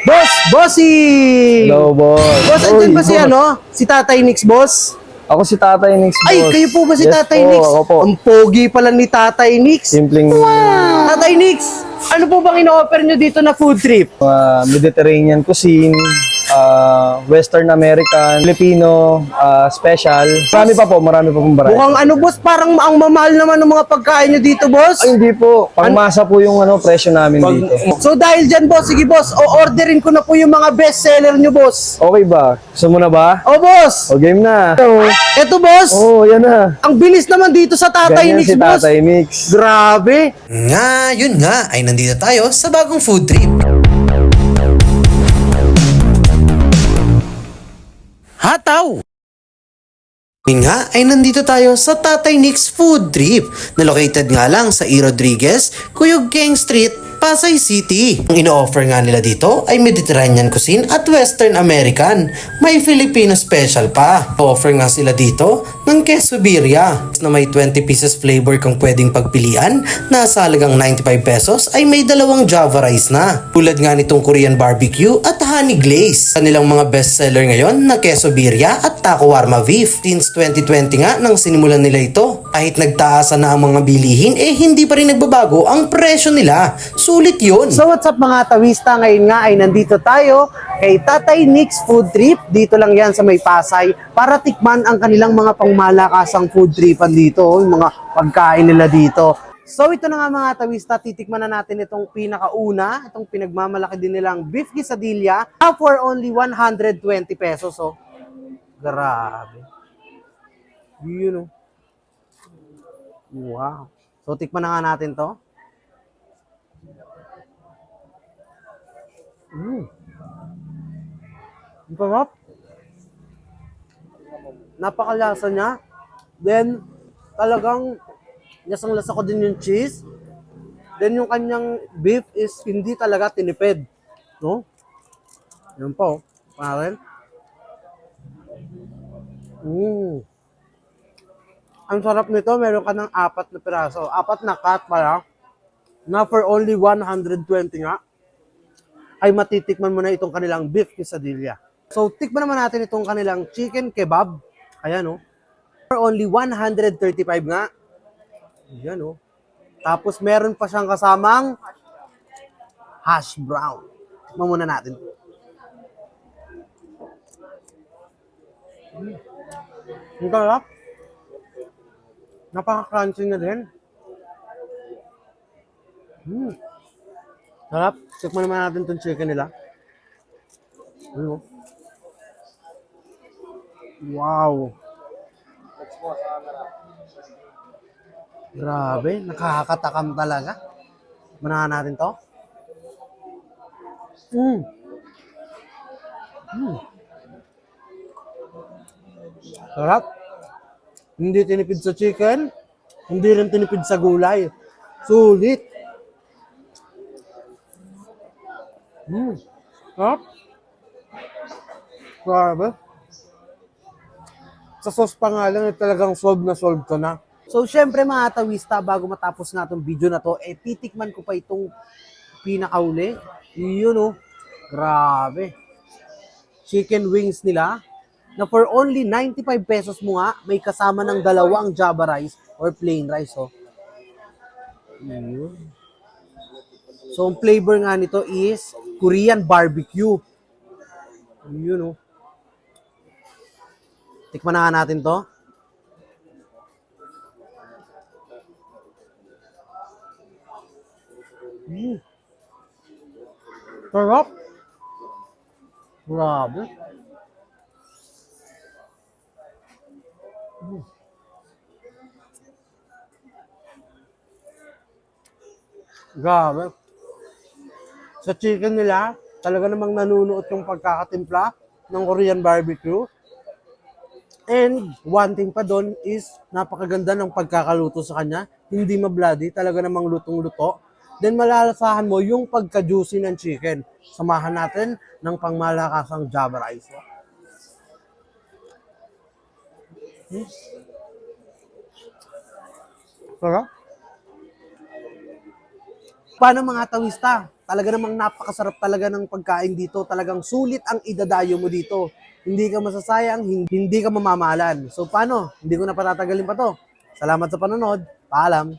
Boss! Bossy! Hello, boss. Boss, andyan Uy, ba si boss. ano? Si Tatay Nix, boss? Ako si Tatay Nix, boss. Ay, kayo po ba si Yes Tatay po, Nix? Ako po. Ang pogi pala ni Tatay Nix. Simpleng Tatay Nix, ano po bang ino-offer nyo dito na food trip? uh, Mediterranean cuisine, uh, Western American, Filipino, uh, special. Marami pa po, marami pa pong variety. Mukhang ano, boss, parang ang mamahal naman ng mga pagkain nyo dito, boss. Ay, hindi po. Pangmasa po yung ano, presyo namin Pag- dito. So dahil dyan, boss, sige boss, o-orderin ko na po yung mga best seller nyo, boss. Okay ba? Gusto mo na ba? O boss, O, game na. eto boss, Oo, oh, yan na. ang bilis naman dito sa Tatay Ganyan Nix, si boss. Tatay Nix. Grabe. Nga, yun nga, ay nandito tayo sa bagong food trip. Hataw! Yun nga, ay nandito tayo sa Tatay Nick's Food Trip na located nga lang sa E. Rodriguez, Cuyog Gang Street, Pasay City. Ang ino-offer nga nila dito ay Mediterranean cuisine at Western American. May Filipino special pa. Offer nga sila dito ng queso birria na may 20 pieces flavor kang pwedeng pagpilian na sa halagang 95 pesos ay may dalawang java rice na. Tulad nga nitong Korean barbecue at honey glaze. Kanilang mga best seller ngayon na queso birria at taco warma beef. Since 2020 nga nang sinimulan nila ito. Kahit nagtaasan na ang mga bilihin eh hindi pa rin nagbabago ang presyo nila. Sulit yun. So what's up mga tawista? Ngayon nga ay nandito tayo kay Tatay Nix Food Trip. Dito lang yan sa may Pasay para tikman ang kanilang mga pangmalakasang food tripan dito. Yung mga pagkain nila dito. So ito na nga mga tawista, titikman na natin itong pinakauna, itong pinagmamalaki din nilang beef quesadilla for only 120 pesos. Oh. Grabe. Yun oh. Wow. So tikman na nga natin to. Mm. Ang sarap. Napakalasa niya. Then, talagang lasang-lasa ko din yung cheese. Then, yung kanyang beef is hindi talaga tinipid. No? Yan po. Parang. Mm. Ang sarap nito, meron ka ng apat na piraso. Apat na cut pala. Na for only 120 nga ay matitikman mo na itong kanilang beef quesadilla. So, tikman naman natin itong kanilang chicken kebab. Ayan, oh. For only 135 nga. Ayan, oh. Tapos, meron pa siyang kasamang hash brown. Tikman muna natin. Mm. Ang sarap. Napaka-crunchy na din. Mm. Sarap. Tikman naman natin itong chicken nila. Ano? Wow. Grabe, nakakatakam talaga. Manahan natin to. Mm. Mm. Sarap. Hindi tinipid sa chicken, hindi rin tinipid sa gulay. Sulit. Mm. Sarap. Grabe. Sa sauce pa nga lang, eh, talagang solve na solve ko na. So, syempre mga tawista, bago matapos nga itong video na to, eh, titikman ko pa itong pinakauli. Yun oh. Grabe. Chicken wings nila na for only 95 pesos mo nga, may kasama ng dalawang java rice or plain rice, oh. Yun. So, ang flavor nga nito is Korean barbecue. Yun, oh. Tikman na nga natin to. Mm. Sarap. Grabe. Mm. Grabe. Sa chicken nila, talaga namang nanunuot yung pagkakatimpla ng Korean barbecue. And one thing pa doon is napakaganda ng pagkakaluto sa kanya. Hindi ma-bloody, talaga namang lutong-luto. Then malalasahan mo yung pagka-juicy ng chicken. Samahan natin ng pangmalakasang java rice. Hmm? Paano mga tawista? Talaga namang napakasarap talaga ng pagkain dito. Talagang sulit ang idadayo mo dito. Hindi ka masasayang, hin- hindi ka mamamalan. So paano? Hindi ko na patatagalin pa to. Salamat sa panonood. Paalam.